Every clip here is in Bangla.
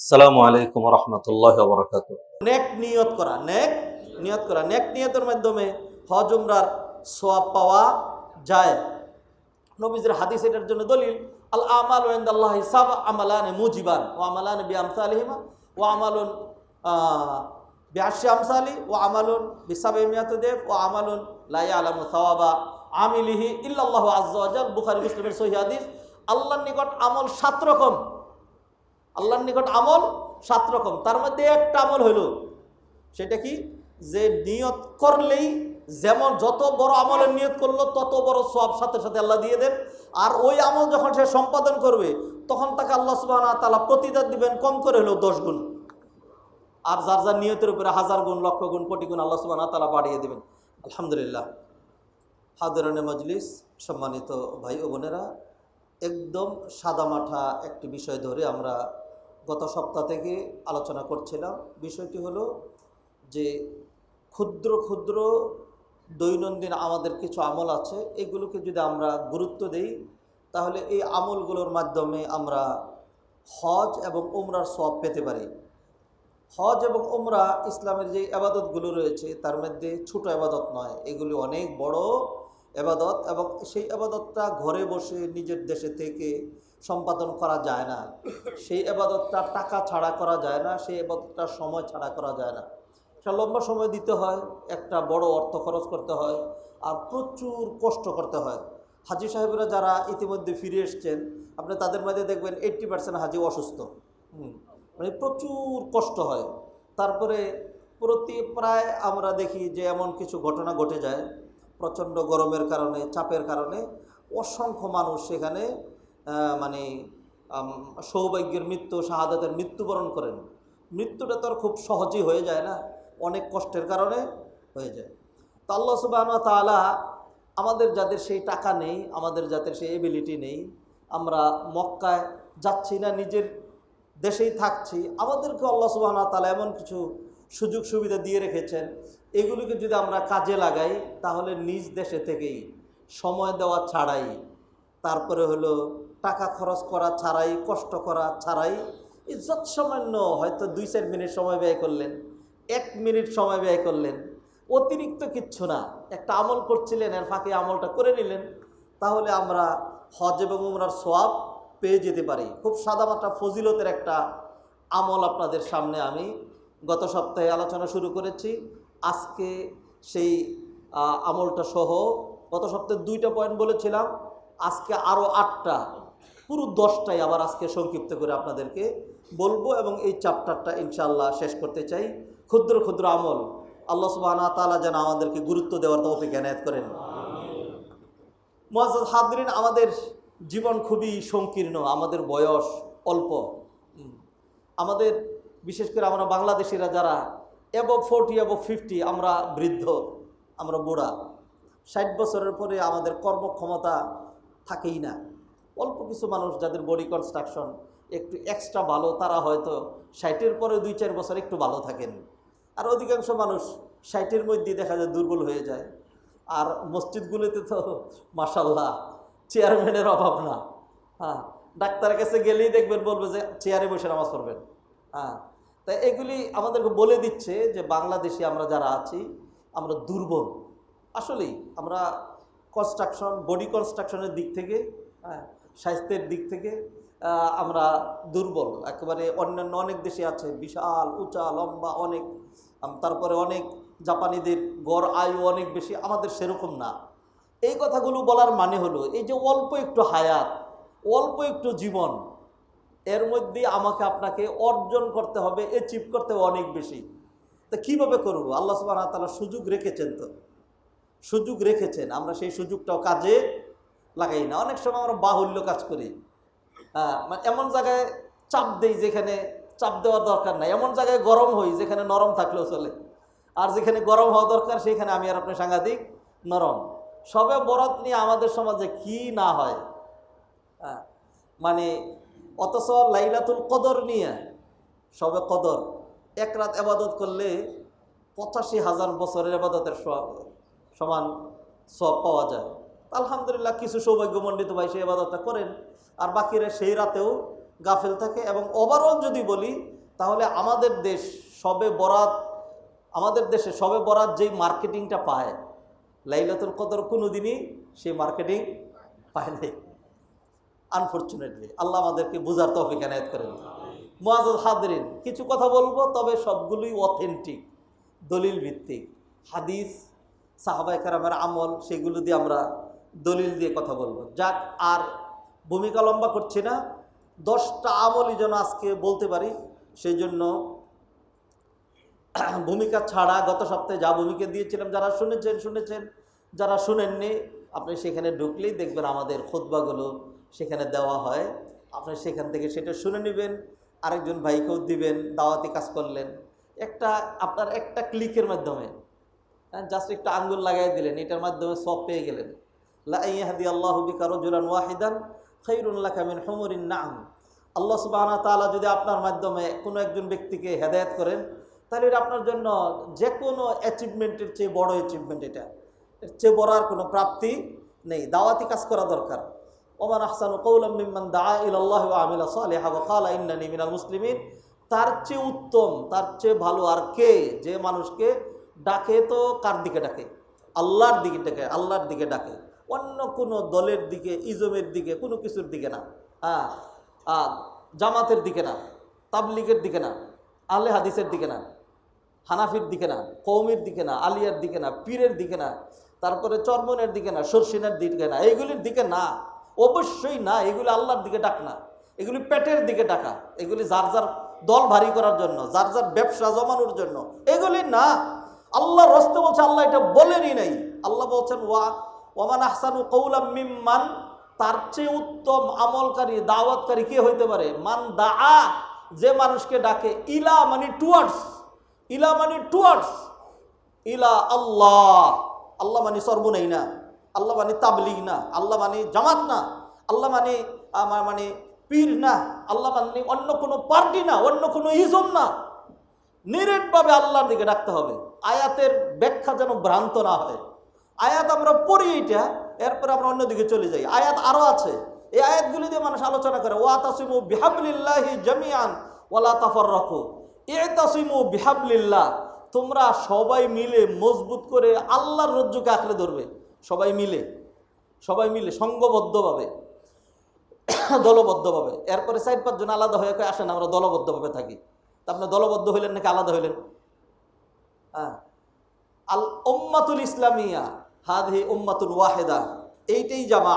আসসালামু আলাইকুম রহমতুল্লাহ বরকাত নেক নিয়ত করা, নেক নিয়ত করা। নেক নিয়তের মাধ্যমে হজ, উমরার সোয়াব পাওয়া যায়। নবীজের হাদিস এটার জন্য দলিল আল আমাল ওয়েন্দাল্লাহ সাব আমালান মুজিবান ও আমালান বি আমসালিহিমা ও আমালুন বিআশি আমসালি ও আমালুন ও আমালুন লাই আলামু সাওয়াবা আমিলিহি ইল্লাল্লাহ আজ্জাল বুখারী, মুসলিমের সহি হাদিস, আল্লাহর নিকট আমল সাত রকম। আল্লাহর নিকট আমল সাত রকম। তার মধ্যে একটা আমল হইল সেটা কি? যে নিয়ত করলেই যেমন যত বড় আমলের নিয়ত করল, তত বড় সব সাথে সাথে আল্লাহ দিয়ে দেন। আর ওই আমল যখন সে সম্পাদন করবে, তখন তাকে আল্লাহ সুবাহ তালা প্রতিদান দিবেন কম করে হলেও দশ গুণ। আর যার যার নিয়তের উপরে হাজার গুণ, লক্ষ গুণ, কোটি গুণ আল্লাহ সুবাহ তালা বাড়িয়ে দেবেন। আলহামদুলিল্লাহ। হাদরানে মজলিস, সম্মানিত ভাই ও বোনেরা, একদম সাদামাঠা একটি বিষয় ধরে আমরা গত সপ্তাহ থেকে আলোচনা করছিলাম। বিষয়টি হলো যে ক্ষুদ্র ক্ষুদ্র দৈনন্দিন আমাদের কিছু আমল আছে, এগুলোকে যদি আমরা গুরুত্ব দেই, তাহলে এই আমলগুলোর মাধ্যমে আমরা হজ এবং উমরার সব পেতে পারি। হজ এবং উমরা ইসলামের যে আবাদতগুলো রয়েছে, তার মধ্যে ছোট আবাদত নয়, এগুলি অনেক বড় এবাদত এবং সেই আবাদতটা ঘরে বসে নিজের দেশে থেকে সম্পাদন করা যায় না। সেই আবাদতটা টাকা ছাড়া করা যায় না, সেই আবাদতটা সময় ছাড়া করা যায় না। একটা লম্বা সময় দিতে হয়, একটা বড় অর্থ খরচ করতে হয় আর প্রচুর কষ্ট করতে হয়। হাজি সাহেবরা যারা ইতিমধ্যে ফিরে এসছেন, আপনি তাদের মধ্যে দেখবেন এইট্টি পার্সেন্ট হাজি অসুস্থ। মানে প্রচুর কষ্ট হয়। তারপরে প্রতি প্রায় আমরা দেখি যে এমন কিছু ঘটনা ঘটে যায়, প্রচণ্ড গরমের কারণে, চাপের কারণে। অসংখ্য মানুষ সেখানে মানে সৌভাগ্যের মৃত্যু, শাহাদাতের মৃত্যুবরণ করেন। মৃত্যুটা তো আর খুব সহজেই হয়ে যায় না, অনেক কষ্টের কারণে হয়ে যায়। তো আল্লাহ সুবাহ তালা আমাদের যাদের সেই টাকা নেই, আমাদের যাদের সেই এবিলিটি নেই, আমরা মক্কায় যাচ্ছি না, নিজের দেশেই থাকছি, আমাদেরকে আল্লাহ সুবাহ তালা এমন কিছু সুযোগ সুবিধা দিয়ে রেখেছেন। এগুলিকে যদি আমরা কাজে লাগাই, তাহলে নিজ দেশে থেকেই সময় দেওয়া ছাড়াই তারপরে হলো টাকা খরচ করা ছাড়াই, কষ্ট করা ছাড়াই ইজ্জত সামান্য হয়তো দুই চার মিনিট সময় ব্যয় করলেন, এক মিনিট সময় ব্যয় করলেন, অতিরিক্ত কিচ্ছু না। একটা আমল করছিলেন, এর ফাঁকে আমলটা করে নিলেন, তাহলে আমরা হজ এবং উমরার সোয়াব পেয়ে যেতে পারি। খুব সাদামাটা, ফজিলতের একটা আমল আপনাদের সামনে আমি গত সপ্তাহে আলোচনা শুরু করেছি। আজকে সেই আমলটা সহ গত সপ্তাহে দুইটা পয়েন্ট বলেছিলাম। আজকে আরও আটটা পুরো দশটাই আবার আজকে সংক্ষিপ্ত করে আপনাদেরকে বলব এবং এই চ্যাপ্টারটা ইনশাল্লাহ শেষ করতে চাই। ক্ষুদ্র ক্ষুদ্র আমল আল্লাহ সুবাহ তালা যেন আমাদেরকে গুরুত্ব দেওয়ার তৌফিক এনায়ত করেন। মোয়াজ হাদরিন আমাদের জীবন খুবই সংকীর্ণ আমাদের বয়স অল্প। আমাদের বিশেষ করে আমরা বাংলাদেশিরা যারা অ্যাবভ ফোরটি অ্যাবভ ফিফটি আমরা বৃদ্ধ আমরা বুড়া। ষাট বছরের পরে আমাদের কর্মক্ষমতা থাকেই না। অল্প কিছু মানুষ যাদের বডি কনস্ট্রাকশন একটু এক্সট্রা ভালো, তারা হয়তো ষাটের পরে দুই চার বছর একটু ভালো থাকেন। আর অধিকাংশ মানুষ ষাটের মধ্যে দেখা যায় দুর্বল হয়ে যায়। আর মসজিদগুলোতে তো মাসাল্লাহ চেয়ারম্যানের অভাব না। হ্যাঁ ডাক্তারের কাছে গেলেই দেখবেন বলবে যে চেয়ারে বসে নামাজ পড়বেন। হ্যাঁ তাই এগুলি আমাদেরকে বলে দিচ্ছে যে বাংলাদেশি আমরা যারা আছি, আমরা দুর্বল। আসলেই আমরা কনস্ট্রাকশন বডি কনস্ট্রাকশনের দিক থেকে হ্যাঁ। স্বাস্থ্যের দিক থেকে আমরা দুর্বল। একেবারে অন্যান্য অনেক দেশে আছে বিশাল উঁচা লম্বা অনেক। তারপরে অনেক জাপানিদের গড় আয়ু অনেক বেশি আমাদের সেরকম না। এই কথাগুলো বলার মানে হলো এই যে অল্প একটু হায়াত অল্প একটু জীবন এর মধ্যে আমাকে আপনাকে অর্জন করতে হবে অ্যাচিভ করতে হবে অনেক বেশি। তা কীভাবে করব? আল্লাহ সুবাহ তালা সুযোগ রেখেছেন তো। সুযোগ রেখেছেন। আমরা সেই সুযোগটাও কাজে লাগাই না। অনেক সময় আমরা বাহুল্য কাজ করি। হ্যাঁ মানে এমন জায়গায় চাপ দেই যেখানে চাপ দেওয়ার দরকার নাই। এমন জায়গায় গরম হই যেখানে নরম থাকলেও চলে। আর যেখানে গরম হওয়া দরকার সেখানে আমি আর আপনি সাংঘাতিক নরম। সবে বরাত নিয়ে আমাদের সমাজে কি না হয়? হ্যাঁ মানে অথচ লাইলাতুল কদর নিয়ে সবে কদর। এক রাত আবাদত করলে পঁচাশি হাজার বছরের আবাদতের স- সমান সব পাওয়া যায়। আলহামদুলিল্লাহ, কিছু সৌভাগ্যমণ্ডিত ভাই সেই আবাদতটা করেন। আর বাকিরা সেই রাতেও গাফেল থাকে এবং ওভারঅল যদি বলি, তাহলে আমাদের দেশ সবে বরাত, আমাদের দেশে সবে বরাত যেই মার্কেটিংটা পায়, লাইলাতুল কদর কোনো দিনই সেই মার্কেটিং পায় নাই। আনফর্চুনেটলি আল্লাহ আমাদেরকে বোঝার তফিক এনায়ত করেন। মোয়াজ হাদরিন কিছু কথা বলব, তবে সবগুলোই অথেন্টিক দলিল ভিত্তিক। হাদিস সাহাবাই কারামের আমল সেগুলো দিয়ে আমরা দলিল দিয়ে কথা বলব। যাক, আর ভূমিকা লম্বা করছি না। দশটা আমলই যেন আজকে বলতে পারি সেই জন্য ভূমিকা ছাড়া গত সপ্তাহে যা ভূমিকা দিয়েছিলাম, যারা শুনেছেন শুনেছেন, যারা শুনেননি, আপনি সেখানে ঢুকলেই দেখবেন আমাদের খোদবাগুলো সেখানে দেওয়া হয়। আপনি সেখান থেকে সেটা শুনে নেবেন, আরেকজন ভাইকেও দিবেন, দাওয়াতি কাজ করলেন। একটা, আপনার একটা ক্লিকের মাধ্যমে জাস্ট একটা আঙ্গুল লাগাই দিলেন, এটার মাধ্যমে সব পেয়ে গেলেন। লাহাদি আল্লাহ বিকা রজুলান ওয়াহিদান খৈরুল্লাহ কামিন নাম আল্লাহ সুবাহ তাআলা যদি আপনার মাধ্যমে কোনো একজন ব্যক্তিকে হেদায়েত করেন, তাহলে এটা আপনার জন্য যে কোনো অ্যাচিভমেন্টের চেয়ে বড় অ্যাচিভমেন্ট এটা। এর চেয়ে বড় আর কোনো প্রাপ্তি নেই, দাওয়াতি কাজ করা দরকার। ওমান আহসানু কৌলাম মিম্মান দা ইলাল্লাহ ওয়া আমিলা সালিহা ক্বালা ইন্নানি মিনাল মুসলিমিন। তার চেয়ে উত্তম, তার চেয়ে ভালো আর কে? যে মানুষকে ডাকে তো কার দিকে ডাকে? আল্লাহর দিকে ডাকে, আল্লাহর দিকে ডাকে। অন্য কোনো দলের দিকে, ইজমের দিকে, কোনো কিছুর দিকে না। হ্যাঁ জামাতের দিকে না, তাবলিগের দিকে না আলে হাদিসের দিকে না, হানাফির দিকে না কৌমের দিকে না, আলিয়ার দিকে না, পীরের দিকে না, তারপরে চর্মনের দিকে না সরসিনের দিকে না, এগুলির দিকে না। অবশ্যই না, এগুলি আল্লাহর দিকে ডাক না। এগুলি পেটের দিকে ডাকা। এগুলি যার যার দল ভারী করার জন্য, যার যার ব্যবসা জমানোর জন্য, এগুলি না। আল্লাহর রস্তে বলছে, আল্লাহ এটা বলেনই নাই। আল্লাহ বলছেন, ওয়া, ওমান আহসানু কৌলাম মিম্মান তার চেয়ে উত্তম আমলকারী, দাওয়াতকারী কে হইতে পারে? মান দা আ যে মানুষকে ডাকে, ইলা মানে টুয়ার্ডস ইলা মানে টুয়ার্ডস ইলা আল্লাহ আল্লাহ মানে সর্বনেই না আল্লাহ মানে তাবলিগ না আল্লাহ মানে জামাত না আল্লাহ মানে মানে পীর না আল্লাহ মানে অন্য কোনো পার্টি না অন্য কোনো ইজম না নিরেটভাবে আল্লাহর দিকে ডাকতে হবে। আয়াতের ব্যাখ্যা যেন ভ্রান্ত না হয়। আয়াত আমরা পড়ি এটা, এরপর আমরা অন্যদিকে চলে যাই। আয়াত আরও আছে। এই আয়াতগুলি দিয়ে মানুষ আলোচনা করে, ওয়া তাসিমু বিহাবলিল্লাহি জামিয়ান ওয়ালা তাফর রাখো এ তাসিমু বিহাবলিল্লাহ, তোমরা সবাই মিলে মজবুত করে আল্লাহর রজ্জুকে আঁকড়ে ধরবে। সবাই মিলে। সবাই মিলে, সংঘবদ্ধভাবে। দলবদ্ধভাবে। এরপরে চার পাঁচজন আলাদা হয়ে আসেন, আমরা দলবদ্ধভাবে থাকি। তা আপনি দলবদ্ধ হইলেন নাকি আলাদা হইলেন? হ্যাঁ। আল উম্মাতুল ইসলামিয়া, হাদহি উম্মাতুল ওয়াহেদা, এইটাই জামা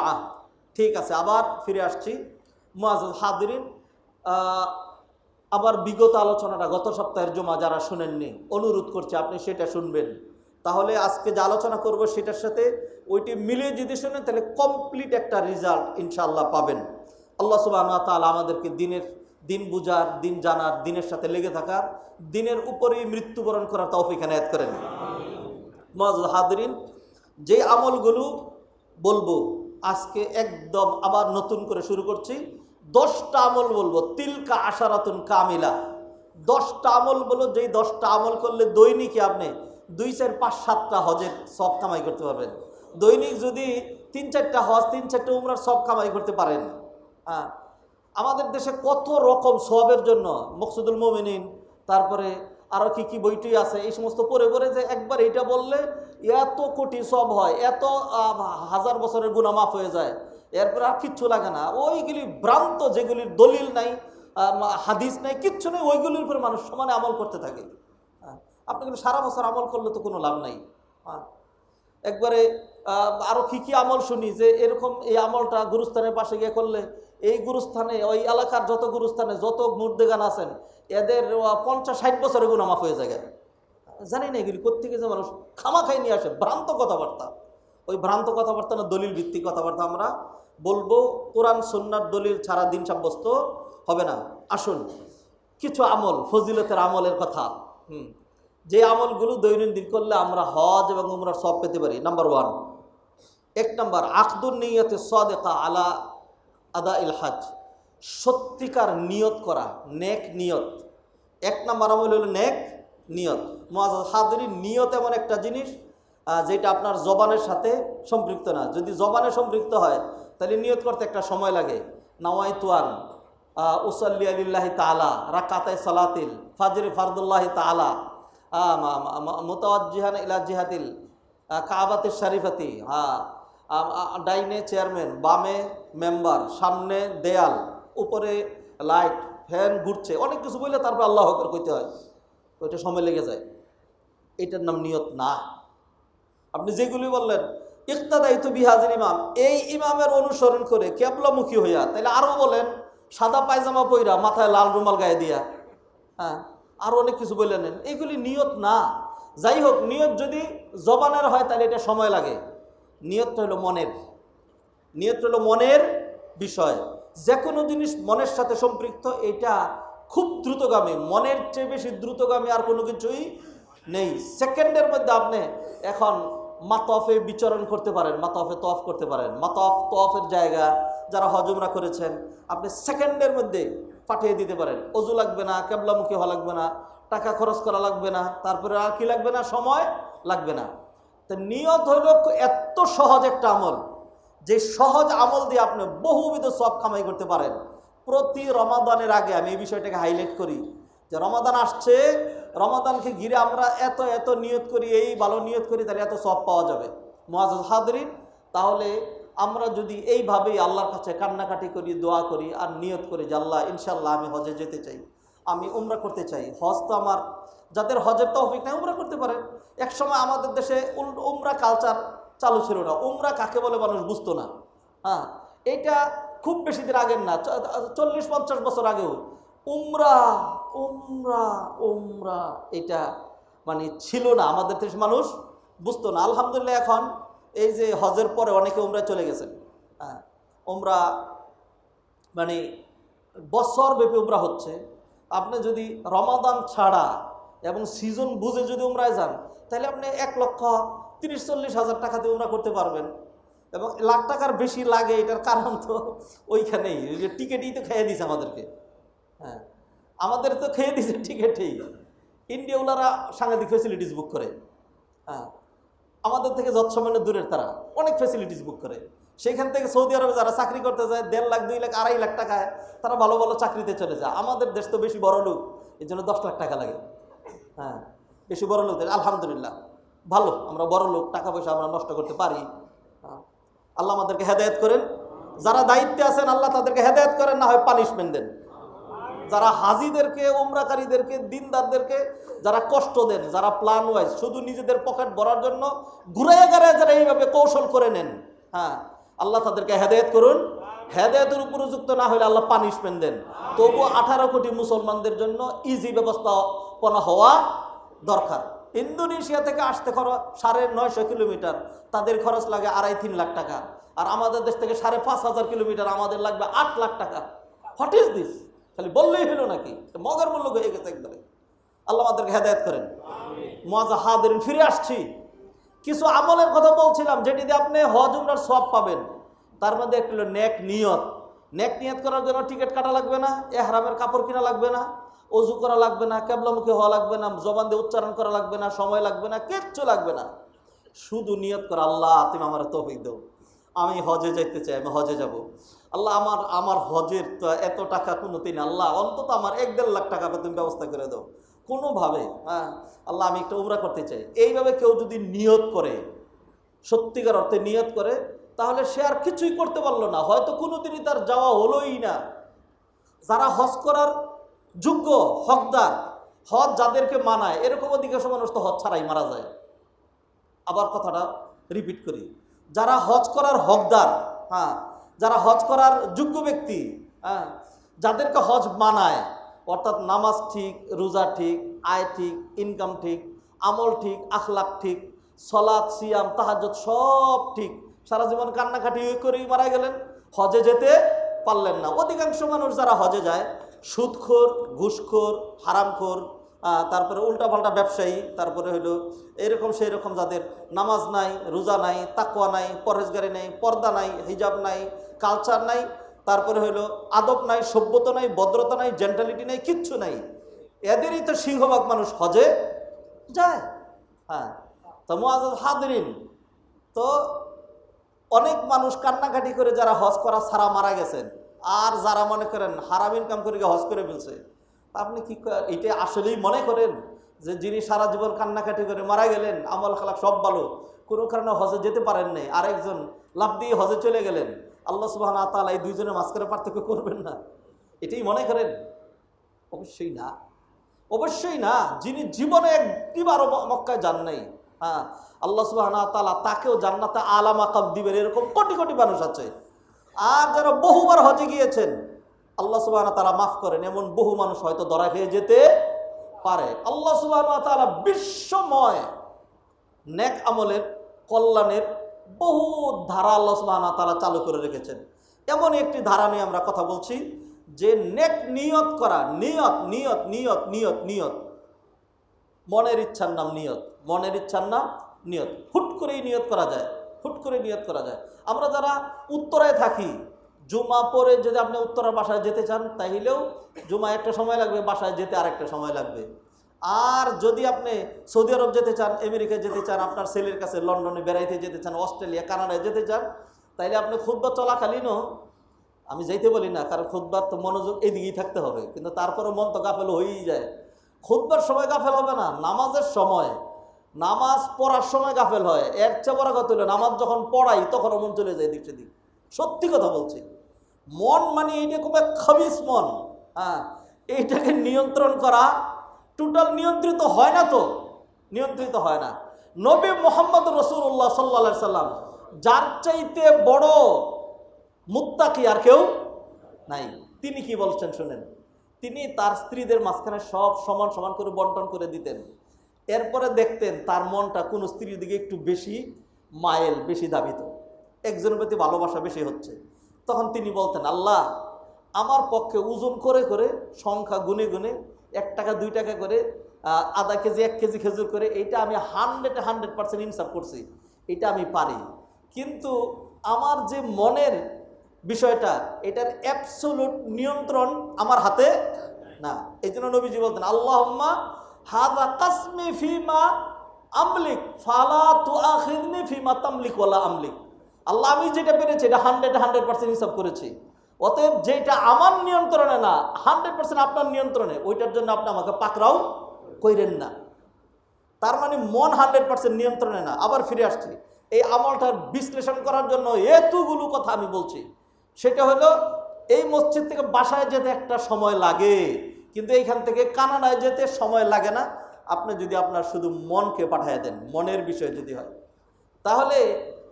ঠিক আছে, আবার ফিরে আসছি। হাদিরিন আবার বিগত আলোচনাটা গত সপ্তাহের জমা যারা শুনেননি, অনুরোধ করছে আপনি সেটা শুনবেন। তাহলে আজকে যে আলোচনা করব সেটার সাথে ওইটি মিলিয়ে যদি শোনেন, তাহলে কমপ্লিট একটা রেজাল্ট ইনশাল্লাহ পাবেন। আল্লাহ সুবাহ তাআলা আমাদেরকে দিনের দিন বুঝার দিন জানার, দিনের সাথে লেগে থাকার, দিনের উপরেই মৃত্যুবরণ করার তৌফিক এনায়েত করেন। হাদরিন, যে আমলগুলো বলব, আজকে একদম আবার নতুন করে শুরু করছি। দশটা আমল বলব, তিলকা আশারাতুন কামিলা। দশটা আমল বলো, যেই দশটা আমল করলে দৈনিকই আপনি দুই, চার, পাঁচ, সাতটা হজের সব কামাই করতে পারবেন। দৈনিক যদি তিন, চারটা হজ, তিন, চারটা উমরার সব কামাই করতে পারেন। হ্যাঁ আমাদের দেশে কত রকম সবের জন্য, মকসুদুল মোমিনিন, তারপরে আরও কি কি বইটি আছে, এই সমস্ত পড়ে পড়ে যে একবার এটা বললে এত কোটি সব হয়, এত হাজার বছরের গুণা মাফ হয়ে যায়, এরপরে আর কিচ্ছু লাগে না। ওইগুলি ভ্রান্ত, যেগুলির দলিল নাই হাদিস নাই, কিচ্ছু নেই, ওইগুলির উপরে মানুষ সমানে আমল করতে থাকে। আপনি কিন্তু সারা বছর আমল করলে তো কোনো লাভ নাই। একবারে আহ, আরও কি কি আমল শুনি যে এরকম এই আমলটা গুরুস্থানের পাশে গিয়ে করলে এই গুরুস্থানে ওই এলাকার যত গুরুস্থানে যত মুর্দেগান আছেন এদের পঞ্চাশ ষাট বছরের গুণ মাফ হয়ে যায়। জানি না এগুলি কোথেকে যে মানুষ খামা খাই নিয়ে আসে ভ্রান্ত কথাবার্তা। ওই ভ্রান্ত কথাবার্তা না দলিল ভিত্তিক কথাবার্তা আমরা বলব। কোরআন সন্ন্যার দলিল ছাড়া দিন সাব্যস্ত হবে না। আসুন কিছু আমল ফজিলতের আমলের কথা। হুম যে আমলগুলো দৈনন্দিন করলে আমরা হজ এবং উমরার সব পেতে পারি। নাম্বার ওয়ান এক নাম্বার আখদুর নিয়তে সদেকা আলা আদা ইল হাজ। সত্যিকার নিয়ত করা, নেক নিয়ত। এক নাম্বার আমল হলো নেক নিয়ত। মহাজ হাদরি, নিয়ত এমন একটা জিনিস যেটা আপনার জবানের সাথে সম্পৃক্ত না। যদি জবানে সম্পৃক্ত হয়, তাহলে নিয়ত করতে একটা সময় লাগে। নাওয়াই তুয়ান উসল্লি আলিল্লাহি তালা রাকাতাই সালাতিল, ফাজরি ফারদুল্লাহি তালা মোতাওয়াজিহান ইলা জিহাতিল কাবাতির শরীফাতি হ্যাঁ ডাইনে চেয়ারম্যান, বামে মেম্বার, সামনে দেয়াল, উপরে লাইট, ফ্যান ঘুরছে, অনেক কিছু বললে তারপর আল্লাহ হকর কইতে হয়। ওইটা সময় লেগে যায়। এটার নাম নিয়ত না। আপনি যেগুলি বললেন ইকতাদায়িত বিহাজের ইমাম, এই ইমামের অনুসরণ করে কেবলামুখী হইয়া তাহলে আরও বলেন, সাদা পায়জামা পইরা মাথায় লাল রুমাল গায়ে দিয়া। হ্যাঁ আরও অনেক কিছু বলে নেন। এগুলি নিয়ত না। যাই হোক, নিয়ত যদি জবানের হয় তাহলে এটা সময় লাগে। নিয়তটা হলো মনের। নিয়ত হলো মনের বিষয়। যে কোনো জিনিস মনের সাথে সম্পৃক্ত, এটা খুব দ্রুতগামী। মনের চেয়ে বেশি দ্রুতগামী আর কোনো কিছুই নেই। সেকেন্ডের মধ্যে আপনি এখন মাতফে বিচরণ করতে পারেন, মাতফে তফ করতে পারেন। মাতফ তফের জায়গা যারা হজমরা করেছেন, আপনি সেকেন্ডের মধ্যে পাঠিয়ে দিতে পারেন। অজু লাগবে না, কেবলামুখী হওয়া লাগবে না, টাকা খরচ করা লাগবে না, তারপরে আর কি লাগবে না? সময় লাগবে না। তো নিয়ত হইল এত সহজ একটা আমল। যে সহজ আমল দিয়ে আপনি বহুবিধ সব কামাই করতে পারেন। প্রতি রমাদানের আগে আমি এই বিষয়টাকে হাইলাইট করি। যে রমাদান আসছে, রমাদানকে ঘিরে আমরা এত এত নিয়ত করি, এই ভালো নিয়ত করি, তাহলে এত সব পাওয়া যাবে। মহাজ হাদরিন তাহলে আমরা যদি এইভাবেই আল্লাহর কাছে কান্নাকাটি করি, দোয়া করি, আর নিয়ত করি যে আল্লাহ ইনশাল্লাহ আমি হজে যেতে চাই, আমি উমরা করতে চাই। হজ তো আমার, যাদের হজের তৌফিক নাই, উমরা করতে পারেন। একসময় আমাদের দেশে উমরা কালচার চালু ছিল না। উমরা কাকে বলে মানুষ বুঝতো না। হ্যাঁ এটা খুব বেশি দিন আগের না চল্লিশ পঞ্চাশ বছর আগেও। উমরা উমরা উমরা, এটা মানে ছিল না। আমাদের দেশের মানুষ বুঝতো না। আলহামদুলিল্লাহ এখন এই যে হজের পরে অনেকে উমরা চলে গেছেন। হ্যাঁ উমরা মানে বছর ব্যাপী উমরা হচ্ছে। আপনি যদি রমাদান ছাড়া এবং সিজন বুঝে যদি উমরায় যান, তাহলে আপনি এক লক্ষ তিরিশ চল্লিশ হাজার টাকাতে উমরা করতে পারবেন। এবং লাখ টাকার বেশি লাগে এটার কারণ তো ওইখানেই। ওই যে টিকিটই তো খেয়ে দিছে আমাদেরকে। হ্যাঁ আমাদের তো খেয়ে দিছে টিকিটেই। ইন্ডিয়াওয়ালারা সাংঘাতিক ফেসিলিটিস বুক করে। হ্যাঁ আমাদের থেকে যৎসামান্য দূরের তারা অনেক ফেসিলিটিস বুক করে। সেইখান থেকে সৌদি আরবে যারা চাকরি করতে যায়, দেড় লাখ, দুই লাখ, আড়াই লাখ টাকায় তারা ভালো ভালো চাকরিতে চলে যায়। আমাদের দেশ তো বেশি বড় লোক এই জন্য দশ লাখ টাকা লাগে। হ্যাঁ বেশি বড় লোক আলহামদুলিল্লাহ। ভালো, আমরা বড় লোক, টাকা পয়সা আমরা নষ্ট করতে পারি। আল্লাহ আমাদেরকে হেদায়েত করেন। যারা দায়িত্বে আছেন, আল্লাহ তাদেরকে হেদায়ত করেন, না হয় পানিশমেন্ট দেন। যারা হাজিদেরকে, উমরাকারীদেরকে, দিনদারদেরকে, যারা কষ্ট দেন, যারা প্ল্যান ওয়াইজ শুধু নিজেদের পকেট ভরার জন্য ঘুরে গেড়ে যারা এইভাবে কৌশল করে নেন হ্যাঁ আল্লাহ তাদেরকে হেদায়েত করুন। হেদায়েতের উপযুক্ত না হলে আল্লাহ পানিশমেন্ট দেন। তবু আঠারো কোটি মুসলমানদের জন্য ইজি ব্যবস্থাপনা হওয়া দরকার। ইন্দোনেশিয়া থেকে আসতে খরচ সাড়ে নয়শো কিলোমিটার। তাদের খরচ লাগে আড়াই তিন লাখ টাকা। আর আমাদের দেশ থেকে সাড়ে পাঁচ হাজার কিলোমিটার আমাদের লাগবে আট লাখ টাকা। হোয়াট ইজ দিস খালি বললেই হলো নাকি? মগর মূল্য হয়ে গেছে একবারে। আল্লাহ আমাদেরকে হেদায়ত করেন। মজা হাদের ফিরে আসছি। কিছু আমলের কথা বলছিলাম, যেটি দিয়ে আপনি হজ, উমরার সব পাবেন। তার মধ্যে একটি হলো নেক নিয়ত। নেক নিয়ত করার জন্য টিকিট কাটা লাগবে না, এহরামের কাপড় কিনা লাগবে না। অজু করা লাগবে না, কেবলামুখী হওয়া লাগবে না, জবান দিয়ে উচ্চারণ করা লাগবে না, সময় লাগবে না, কিচ্ছু লাগবে না। শুধু নিয়ত করা, আল্লাহ, তুমি আমার তৌফিক দাও। আমি হজে যাইতে চাই, আমি হজে যাব। আল্লাহ, আমার আমার হজের তো এত টাকা কোনো দিন আল্লাহ, অন্তত আমার এক দেড় লাখ টাকা তুমি ব্যবস্থা করে দাও। কোনোভাবে হ্যাঁ? আল্লাহ, আমি একটা উমরা করতে চাই। এইভাবে কেউ যদি নিয়ত করে, সত্যিকার অর্থে নিয়ত করে, তাহলে সে আর কিছুই করতে পারল না। হয়তো কোনো কোনোদিনই তার যাওয়া হলোই না। যারা হজ করার যোগ্য হকদার হজ যাদেরকে মানায়, এরকম অধিকাংশ মানুষ তো হজ ছাড়াই মারা যায়। আবার কথাটা রিপিট করি। যারা হজ করার হকদার হ্যাঁ যারা হজ করার যোগ্য ব্যক্তি হ্যাঁ যাদেরকে হজ মানায়, অর্থাৎ নামাজ ঠিক, রোজা ঠিক, আয় ঠিক ইনকাম ঠিক, আমল ঠিক আখলাক ঠিক সলাদ সিয়াম তাহাজত সব ঠিক। সারা জীবন কান্নাকাটি করেই মারা গেলেন। হজে যেতে পারলেন না। অধিকাংশ মানুষ যারা হজে যায় সুদখোর, ঘুষখোর, হারামখোর তারপরে উল্টাপাল্টা ব্যবসায়ী, তারপরে হলো এরকম সেই রকম যাদের নামাজ নাই, রোজা নাই তাকুয়া নাই, পরহেজগারি নাই, পর্দা নাই, হিজাব নাই কালচার নাই, তারপরে হলো আদব নাই, সভ্যতা নাই, ভদ্রতা নাই জেন্টালিটি নাই, কিচ্ছু নাই। এদেরই তো সিংহভাগ মানুষ হজে যায়। হ্যাঁ তো মোয়াজ হাদরিন তো অনেক মানুষ কান্নাকাটি করে যারা হজ করা ছাড়া মারা গেছেন। আর যারা মনে করেন হারাম ইনকাম করে হজ করে ফেলছে আপনি কি এটা আসলেই মনে করেন যে যিনি সারা জীবন কান্নাকাটি করে মারা গেলেন, আমল খালাক সব ভালো, কোনো কারণে হজে যেতে পারেন নাই, আরেকজন লাভ দিয়ে হজে চলে গেলেন, আল্লাহ সুবাহ তালা এই দুইজনের মাঝখানে পার্থক্য করবেন না। এটাই মনে করেন? অবশ্যই না। অবশ্যই না, যিনি জীবনে একটিবারও মক্কায় যান নাই হ্যাঁ আল্লাহ সুবাহ তালা তাকেও জান্নাতে আলা মাকাম দিবেন, এরকম কোটি কোটি মানুষ আছে। আর যারা বহুবার হজে গিয়েছেন, আল্লাহ সুবাহ তালা মাফ করেন, এমন বহু মানুষ হয়তো ধরা খেয়ে যেতে পারে। আল্লাহ সুবাহ তালা বিশ্বময় নেক আমলের, কল্যাণের বহু ধারা আল্লাহ সুবাহ তালা চালু করে রেখেছেন। এমন একটি ধারা নিয়ে আমরা কথা বলছি, যে নেক নিয়ত করা, নিয়ত নিয়ত নিয়ত নিয়ত নিয়ত। মনের ইচ্ছার নাম নিয়ত, মনের ইচ্ছার নাম নিয়ত। হুট করেই নিয়ত করা যায়। হুট করে নিয়ত করা যায়। আমরা যারা উত্তরায় থাকি, জুমা পরে যদি আপনি উত্তরা বাসায় যেতে চান, তাইলেও জুমা একটা সময় লাগবে, বাসায় যেতে আরেকটা সময় লাগবে। আর যদি আপনি সৌদি আরব যেতে চান আমেরিকা যেতে চান, আপনার ছেলের কাছে লন্ডনে, বেড়াইতে যেতে চান, অস্ট্রেলিয়া, কানাডায় যেতে চান, তাইলে আপনি খুদ্ চলাকালীনও আমি যাইতে বলি না, কারণ খুদ্বার তো মনোযোগ এদিকেই থাকতে হবে, কিন্তু তারপরে মন তো গাফেল হয়েই যায়। খুদ্বার সময় গাফেল হবে না, নামাজের সময় নামাজ পড়ার সময় গাফেল হয়। এর চেয়ে কথা হলো, নামাজ যখন পড়াই, তখন মন চলে যায় দিক সেদিক। সত্যি কথা বলছি। মন মানে এইটা খুব এক খাবিস মন। হ্যাঁ এইটাকে নিয়ন্ত্রণ করা, টোটাল নিয়ন্ত্রিত হয় না তো? নিয়ন্ত্রিত হয় না। নবী মোহাম্মদ রসুল্লাহ সাল্লা সাল্লাম, যার চাইতে বড় মুত্তাকি আর কেউ নাই। তিনি কি বলছেন শোনেন? তিনি তার স্ত্রীদের মাঝখানে সব সমান সমান করে বন্টন করে দিতেন। এরপরে দেখতেন তার মনটা কোনো স্ত্রীর দিকে একটু বেশি মায়েল, বেশি দাবিত একজনের প্রতি ভালোবাসা বেশি হচ্ছে। তখন তিনি বলতেন, আল্লাহ, আমার পক্ষে ওজন করে করে সংখ্যা গুনে গুনে এক টাকা, দুই টাকা করে আধা কেজি, এক কেজি খেজুর করে এইটা আমি হান্ড্রেড হান্ড্রেড পার্সেন্ট ইনসাফ করছি এটা আমি পারি। কিন্তু আমার যে মনের বিষয়টা, এটার অ্যাবসোলুট নিয়ন্ত্রণ আমার হাতে না। এই জন্য নবীজি বলতেন, আল্লাহম্মা হাদা কাসমি ফিমা আমলিক, ফালা তু আখিদনি ফিমা তামলিক ওয়ালা আমলিক। আল্লাহ, আমি যেটা পেরেছি, এটা হান্ড্রেড হান্ড্রেড পার্সেন্ট হিসাব করেছি। অতএব যেটা আমার নিয়ন্ত্রণে না, হান্ড্রেড পার্সেন্ট আপনার নিয়ন্ত্রণে, ওইটার জন্য আপনি আমাকে পাকড়াও কইরেন না। তার মানে মন হান্ড্রেড পার্সেন্ট নিয়ন্ত্রণে না। আবার ফিরে আসছি। এই আমলটার বিশ্লেষণ করার জন্য এতগুলো কথা আমি বলছি। সেটা হলো, এই মসজিদ থেকে বাসায় যেতে একটা সময় লাগে। কিন্তু এইখান থেকে কানাডায় যেতে সময় লাগে না। আপনি যদি আপনার শুধু মনকে পাঠিয়ে দেন, মনের বিষয় যদি হয়। তাহলে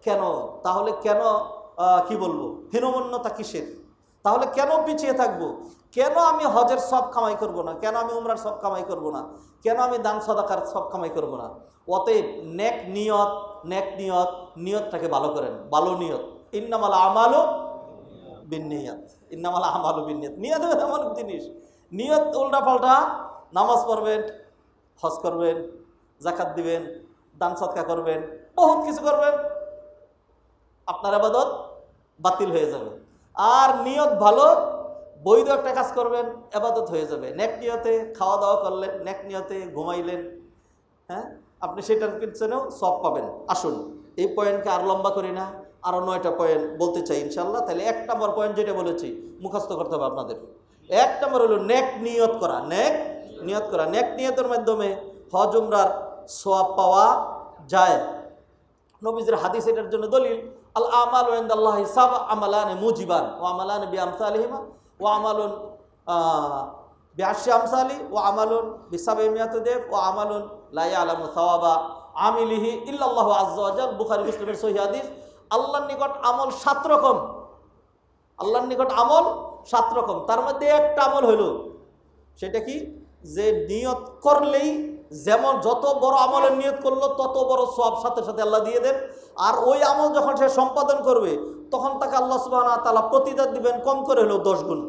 কেন? তাহলে কেন কি বলব? হীনমন্যতা কিসের? তাহলে কেন পিছিয়ে থাকব? কেন আমি হজের সব কামাই করব না? কেন আমি উমরার সব কামাই করব না? কেন আমি দান সদাকার সব কামাই করব না? অতএব নেক নিয়ত নেক নিয়ত, নিয়তটাকে ভালো করেন। ভালো নিয়ত। ইন্নামাল আমালও বিনিয়ত ইন্নামাল আমালও বিনিয়ত নিয়ত। এমন জিনিস। নিয়ত উল্টা পাল্টা, নামাজ পড়বেন, হজ করবেন জাকাত দিবেন, দান সৎকা করবেন, বহুত কিছু করবেন, আপনার আবাদত বাতিল হয়ে যাবে। আর নিয়ত ভালো, বৈধ একটা কাজ করবেন, আবাদত হয়ে যাবে। নেক নিয়তে খাওয়া দাওয়া করলেন, নেক নিয়তে ঘুমাইলেন হ্যাঁ? আপনি সেটার পিছনেও সব পাবেন। আসুন, এই পয়েন্টকে আর লম্বা করি না আরও নয়টা পয়েন্ট বলতে চাই ইনশাল্লাহ তাহলে এক নম্বর পয়েন্ট যেটা বলেছি, মুখস্থ করতে হবে আপনাদের। এক নম্বর হলো নেক নিয়ত করা। নেক নিয়ত করা। নেক নিয়তের মাধ্যমে হজ, উমরার সোয়াব পাওয়া যায়। নবীজের হাদিস এটার জন্য দলিল, আল আমাল ওয়েন্দাল্লাহ হিসাব আমালান মুজিবান ও আমালান বি আমসালিহিমা ও আমালুন বিআশি আমসালি ও আমালুন বিসাব দেব ও আমালুন লাই আলামু সাওয়াবা আমিলিহি ইল্লাল্লাহু আজ্জা ওয়াজাল বুখারী, মুসলিমের সহিহ হাদিস, আল্লাহর নিকট আমল সাত রকম। আল্লাহর নিকট আমল সাত রকম। তার মধ্যে একটা আমল হলো সেটা কি? যে নিয়ত করলেই যেমন যত বড় আমলের নিয়ত করল, তত বড় সব সাথে সাথে আল্লাহ দিয়ে দেন। আর ওই আমল যখন সে সম্পাদন করবে, তখন তাকে আল্লাহ সুবাহ তালা প্রতিদান দিবেন কম করে হলেও দশ গুণ।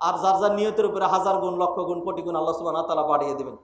আর যার যার নিয়তের উপরে হাজার গুণ, লক্ষ গুণ, কোটি গুণ আল্লাহ সুবাহ তালা বাড়িয়ে দেবেন।